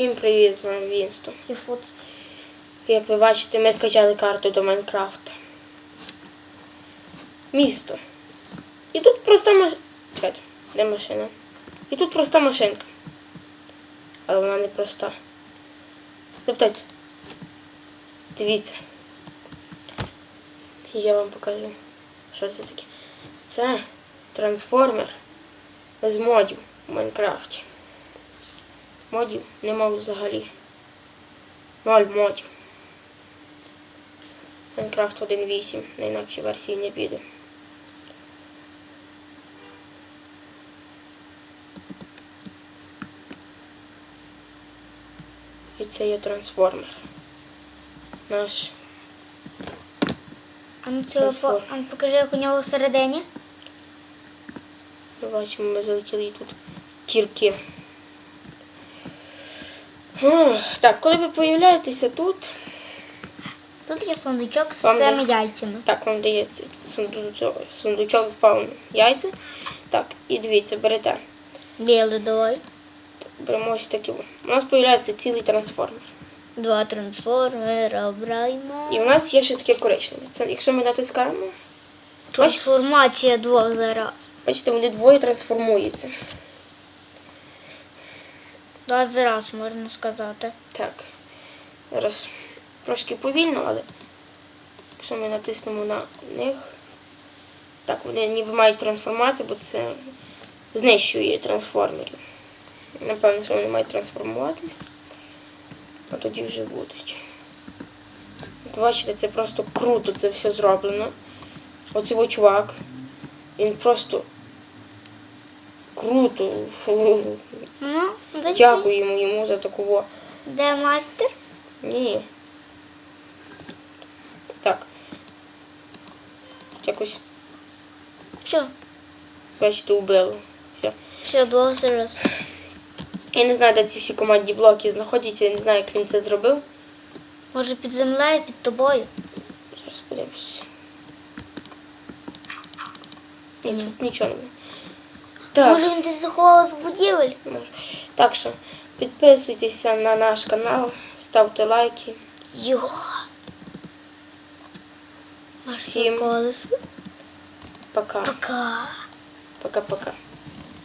Всім привіт, з вами Вінстон. І фут. Як ви бачите, ми скачали карту до Майнкрафта. Місто. І тут проста машина. Чекайте, де машина? І тут проста машинка. Але вона не проста. Тобто, дивіться. Я вам покажу, що це таке. Це трансформер без модів у Майнкрафті. Модів нема взагалі. Ноль модів. Майнкрафт 1.8 на інакшій версії не піде. І це є трансформер. Наш А ну цього по... А ну, покажи, як у нього всередині. Ми бачимо, ми залетіли тут кірки. Так, коли ви появляєтеся тут, Тут є сундучок з Вам цими яйцями. так вам дається сундучок, сундучок з певним яйця. Так, і дивіться, берете. Білий давай. Беремо ось такі. У нас появляється цілий трансформер. Два трансформера обираємо. І у нас є ще таке коричневе. Це якщо ми натискаємо, Трансформація двох зараз. бачите, вони двоє трансформуються. Два зараз, можна сказати. Так. Зараз трошки повільно, але якщо ми натиснемо на них, так, вони ніби мають трансформацію, бо це знищує трансформерів. Напевно, що вони мають трансформуватися. А тоді вже будуть. Бачите, це просто круто це все зроблено. Оцей о чувак. Він просто круто. Ну, Дякуємо йому за таку. во- де мастер? ні. Так. Якось, Що? бачите, убило. Все. Що, двох зараз. Я не знаю, де ці всі командні блоки знаходяться, я не знаю, як він це зробив. Може під землею, під тобою? Зараз подивимося. Ні, тут нічого немає. Так, Може він десь заховав з будівель? може. так що підписуйтеся на наш канал, ставте лайки. Йо. Всім пока. Пока. Пока-пока.